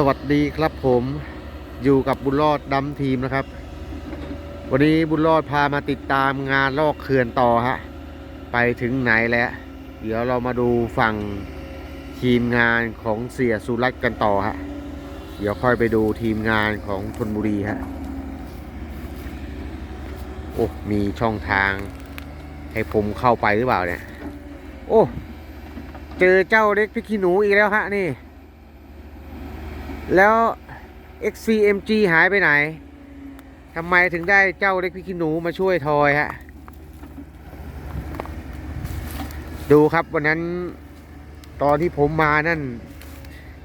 สวัสดีครับผมอยู่กับบุญรอดดำทีมนะครับ วันนี้บุญรอดพามาติดตามงานลอกเขื่อนต่อฮะไปถึงไหนแล้ว เดี๋ยวเรามาดูฝั่งทีมงานของเสียสุรัตน์กันต่อฮะเดี๋ยวค่อยไปดูทีมงานของชนบุรีฮะโอ้มีช่องทาง ให้ผมเข้าไปหรือเปล่าเนี่ย โอ้ เจอเจ้าเล็กพริกขี้หนูอีกแล้วฮะนี่ แล้ว XCMG หายไปไหนทำไมถึงได้เจ้าเล็กพริกขี้หนูมาช่วยทอยฮะ ดูครับวันนั้นตอนที่ผมมานั่น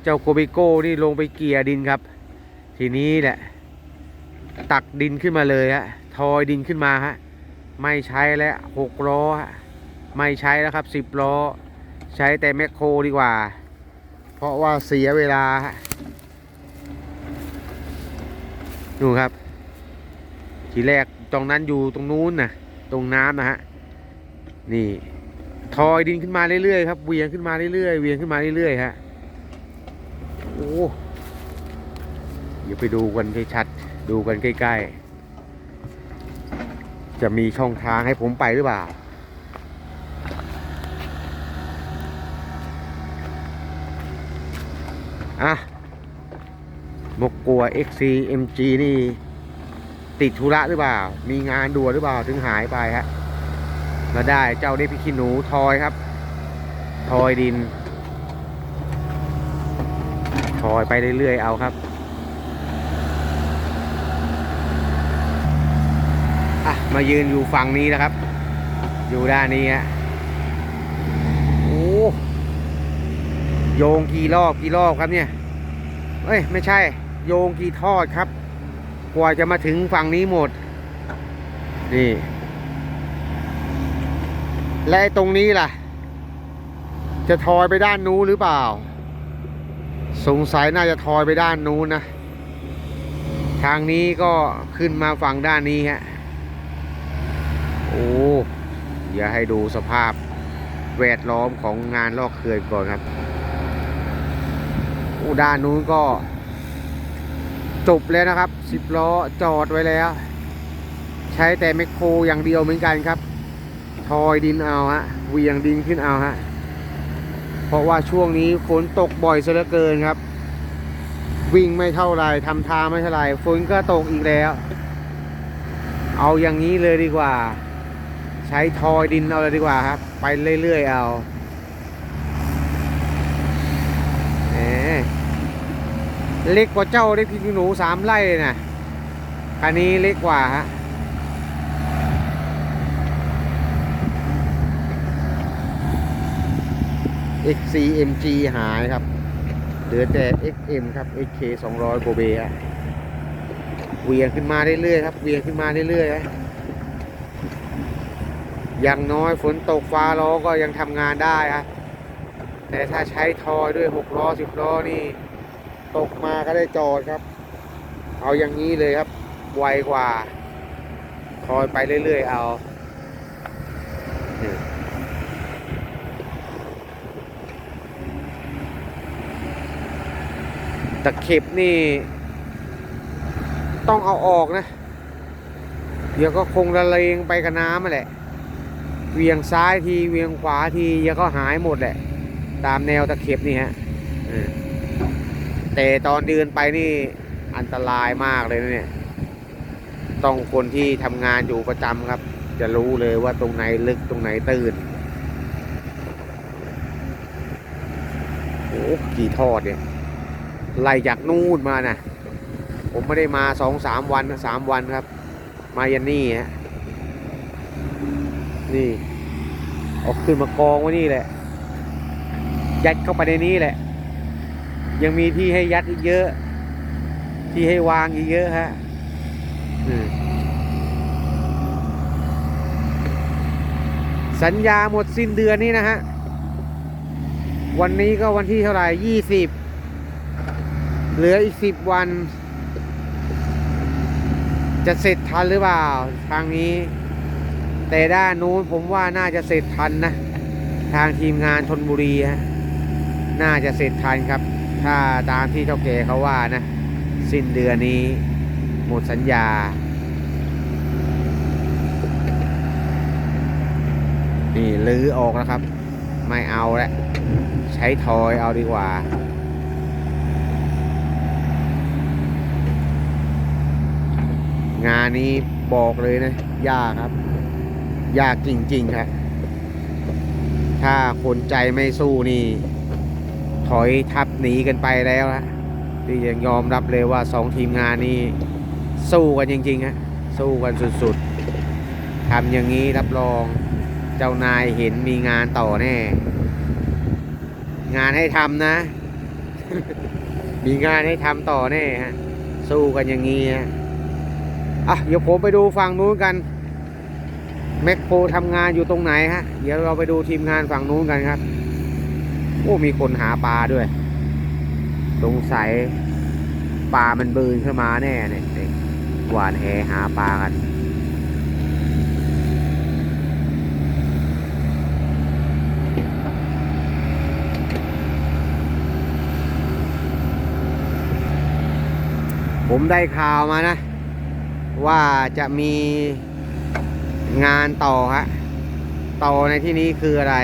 เจ้าโกเบโก้นี่ลงไปเกียร์ดินครับ ทีนี้แหละ ตักดินขึ้นมาเลยฮะ ทอยดินขึ้นมาฮะ ไม่ใช้แล้วหกล้อฮะ ไม่ใช้แล้วครับสิบล้อ ใช้แต่แมคโครดีกว่า เพราะว่าเสียเวลาฮะ ดูครับ ทีแรกตรงนั้นอยู่ตรงนู้นนะตรงน้ำนะฮะนี่ทอยดินขึ้นมาเรื่อยๆครับเวียงขึ้นมาเรื่อยๆเวียงขึ้นมาเรื่อยๆฮะโอ้เดี๋ยวไปดูกันให้ชัด ดูกันใกล้ ๆ จะมีช่องทางให้ผมไปหรือเปล่าอะ มกกัว XCMG นี่ ติดธุระหรือเปล่า มีงานด่วนหรือเปล่าถึงหายไปฮะมาได้เจ้าได้พี่ขี้หนูทอยครับ ทอยดิน ทอยไปเรื่อยๆเอาครับอะมายืนอยู่ฝั่งนี้นะครับ อยู่ด้านนี้ฮะโอ้โยงกี่รอบกี่รอบครับเนี่ย เอ้ย ไม่ใช่ โยงกี่ทอดครับ กว่าจะมาถึงฝั่งนี้หมด นี่ และตรงนี้ล่ะ จะทอยไปด้านนู้นหรือเปล่า สงสัยน่าจะทอยไปด้านนู้นนะ ทางนี้ก็ขึ้นมาฝั่งด้านนี้ฮะ โอ้อย่าให้ดูสภาพแวดล้อมของงานลอกเขื่อนก่อนครับ อูด้านนู้นก็ จบแล้วนะครับสิบล้อจอดไว้แล้ว ใช้แต่แมคโครอย่างเดียวเหมือนกันครับ ทอยดินเอาฮะเวียงดินขึ้นเอาฮะเพราะว่าช่วงนี้ฝนตกบ่อยซะเหลือเกินครับ วิ่งไม่เท่าไรทำทางไม่เท่าไรฝนก็ตกอีกแล้ว เอาอย่างนี้เลยดีกว่า ใช้ทอยดินเอาเลยดีกว่าครับ ไปเรื่อยๆเอา แหม เล็กกว่าเจ้าเล็กพี่หนูสามไร่เลยนะคันนี้เล็กกว่าฮะ XCMG หายครับ เหลือแต่ XM ครับ XK 200โบเบฮะเวียงขึ้นมาเรื่อยๆครับ เวียงขึ้นมาเรื่อยๆฮะอย่างน้อยฝนตกฟ้าร้องก็ยังทำงานได้ฮะแต่ถ้าใช้ทอยด้วยหกล้อสิบล้อนี่ ตกมาก็ได้จอดครับ เอาอย่างนี้เลยครับ ไวกว่าทอยไปเรื่อยๆเอาตะเข็บนี่ ต้องเอาออกนะ เดี๋ยวก็คงละเลงไปกับน้ำมาแหละ เวียงซ้ายทีเวียงขวาทีเดี๋ยวก็หายหมดแหละ ตามแนวตะเข็บนี่ฮะ แต่ตอนเดินไปนี่อันตรายมากเลยนะเนี่ย ต้องคนที่ทำงานอยู่ประจำครับ จะรู้เลยว่าตรงไหนลึกตรงไหนตื่นโอ้กี่ทอดเนี่ยไล่จากนู่นมานะผมไม่ได้มาสองสามวันสามวันครับ มายันนี่ฮะนี่ ออกขึ้นมากองไว้นี่แหละ ยัดเข้าไปในนี้แหละ ยังมีที่ให้ยัดอีกเยอะ ที่ให้วางอีกเยอะฮะสัญญาหมดสิ้นเดือนนี้นะฮะ วันนี้ก็วันที่เท่าไหร่ยี่สิบเหลืออีกสิบวัน จะเสร็จทันหรือเปล่า ทางนี้ แต่ด้านนู้นผมว่าน่าจะเสร็จทันนะ ทางทีมงานชนบุรีฮะน่าจะเสร็จทันครับ ถ้าตามที่เท่าแก่เขาว่านะ สิ้นเดือนนี้ หมดสัญญา นี่ลื้อออกแล้วครับ ไม่เอาแล้วใช้ทอยเอาดีกว่างานนี้บอกเลยนะ ยากครับ ยากจริง ๆ ครับ ถ้าคนใจไม่สู้นี่ ถอยทับหนีกันไปแล้วฮะที่ยังยอมรับเลยว่าสองทีมงานนี้สู้กันจริงๆฮะสู้กันสุดๆทำอย่างนี้รับรองเจ้านายเห็นมีงานต่อแน่ งานให้ทำนะ มีงานให้ทำต่อแน่ฮะสู้กันอย่างนี้ฮะอะเดี๋ยวผมไปดูฝั่งนู้นกันแมคโครทำงานอยู่ตรงไหนฮะ เดี๋ยวเราไปดูทีมงานฝั่งนู้นกันครับ โอ้มีคนหาปลาด้วย สงสัยปลามันบืนขึ้นมาแน่เนี่ยเนี่ยหวานแหหาปลากันผมได้ข่าวมานะ ว่าจะมีงานต่อฮะต่อในที่นี้คืออะไร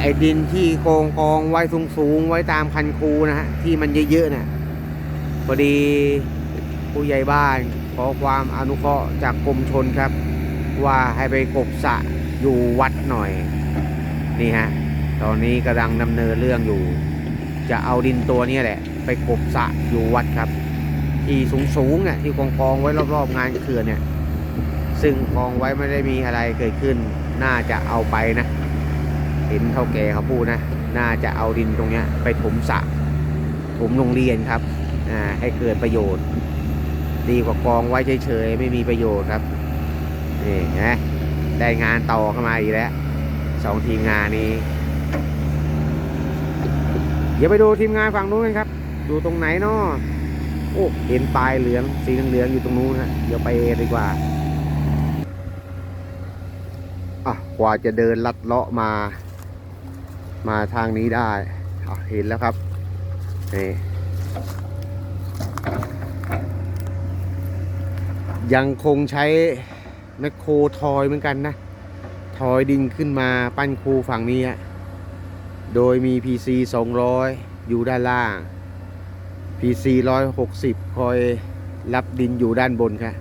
ไอ้ดินที่กองกองไว้สูงสูงไว้ตามคันคูนะฮะที่มันเยอะๆน่ะพอดีผู้ใหญ่บ้านขอความอนุเคราะห์จากกรมชนครับ ว่าให้ไปกบสะอยู่วัดหน่อย นี่ฮะ ตอนนี้กำลังดำเนินเรื่องอยู่ จะเอาดินตัวนี้แหละ ไปกบสะอยู่วัดครับ ที่สูงๆเนี่ยที่กองกองไว้รอบๆงานเขื่อนเนี่ย ซึ่งกองไว้ไม่ได้มีอะไรเกิดขึ้น น่าจะเอาไปนะ เห็นเท่าแก่เขาพูดนะ น่าจะเอาดินตรงเนี้ยไปถมสระถมโรงเรียนครับอ่าให้เกิดประโยชน์ ดีกว่ากองไว้เฉยๆไม่มีประโยชน์ครับนี่นะได้งานต่อเข้ามาอีกแล้วสองทีมงานนี้ เดี๋ยวไปดูทีมงานฝั่งนู้นกันครับ ดูตรงไหนเนาะโอ้เห็นปลายเหลืองสีเหลืองอยู่ตรงนู้นฮะเดี๋ยวไปดีกว่าอะกว่าจะเดินลัดเลาะมา มาทางนี้ได้เห็นแล้วครับนี่ยังคงใช้แมคโครทอยเหมือนกันนะ ทอยดินขึ้นมาปั้นคูฝั่งนี้ โดยมี PC 200 อยู่ด้านล่าง PC 160 คอยรับดินอยู่ด้านบนครับ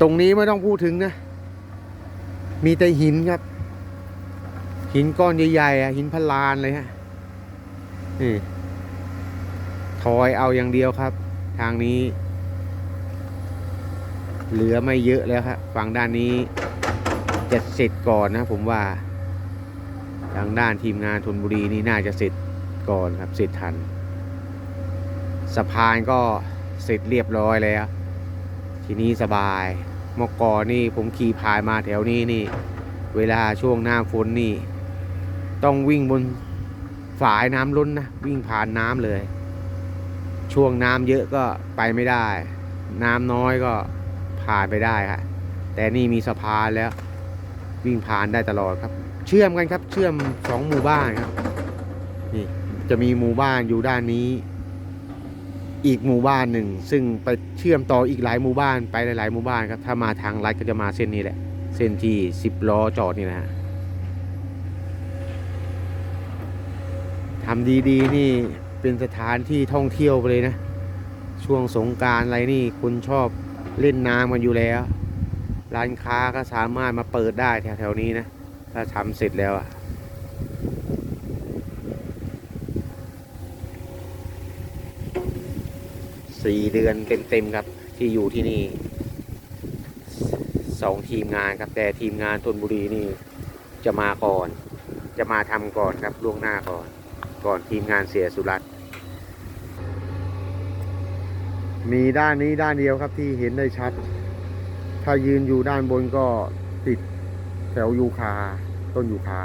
ตรงนี้ไม่ต้องพูดถึงนะ มีแต่หินครับ หินก้อนใหญ่ๆอะหินพลานเลยฮะนี่ทอยเอาอย่างเดียวครับ ทางนี้ เหลือไม่เยอะแล้วครับฝั่งด้านนี้จะเสร็จก่อนนะ ผมว่า ทางด้านทีมงานธนบุรีนี่น่าจะเสร็จก่อนครับ เสร็จทัน สะพานก็เสร็จเรียบร้อยแล้ว ทีนี้สบาย เมื่อก่อนนี่ผมขี่ผ่านมาแถวนี้นี่ เวลาช่วงหน้าฝนนี่ ต้องวิ่งบนฝายน้ำล้นนะวิ่งผ่านน้ำเลย ช่วงน้ำเยอะก็ไปไม่ได้ น้ำน้อยก็ผ่านไปได้ครับแต่นี่มีสะพานแล้ว วิ่งผ่านได้ตลอดครับ เชื่อมกันครับ เชื่อมสองหมู่บ้านครับนี่จะมีหมู่บ้านอยู่ด้านนี้ อีกหมู่บ้านหนึ่ง ซึ่งไปเชื่อมต่ออีกหลายหมู่บ้านไปหลายๆหมู่บ้านครับถ้ามาทางลัดก็จะมาเส้นนี้แหละ เส้นที่สิบล้อจอดนี่นะฮะทำดีๆ นี่เป็นสถานที่ท่องเที่ยวไปเลยนะ ช่วงสงการอะไรนี่คุณชอบเล่นน้ำกันอยู่แล้ว ร้านค้าก็สามารถมาเปิดได้แถวๆนี้นะ ถ้าทำเสร็จแล้วอะ สี่เดือนเต็มๆครับ ที่อยู่ที่นี่สองทีมงานครับ แต่ทีมงานธนบุรีนี่จะมาก่อน จะมาทำก่อนครับล่วงหน้าก่อน ก่อนทีมงานเสียสุรัตน์มีด้านนี้ด้านเดียวครับที่เห็นได้ชัด ถ้ายืนอยู่ด้านบนก็ติดแถวยูคาต้นยูคา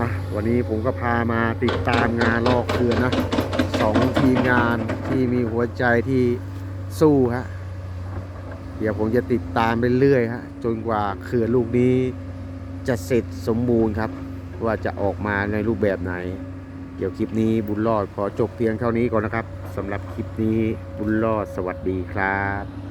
อะวันนี้ผมก็พามาติดตามงานลอกเขื่อนนะสองทีมงานที่มีหัวใจที่สู้ฮะเดี๋ยวผมจะติดตามไปเรื่อยฮะจนกว่าเขื่อนลูกนี้จะเสร็จสมบูรณ์ครับ ว่าจะออกมาในรูปแบบไหน เดี๋ยวคลิปนี้บุญรอดขอจบเพียงเท่านี้ก่อนนะครับสำหรับคลิปนี้บุญรอดสวัสดีครับ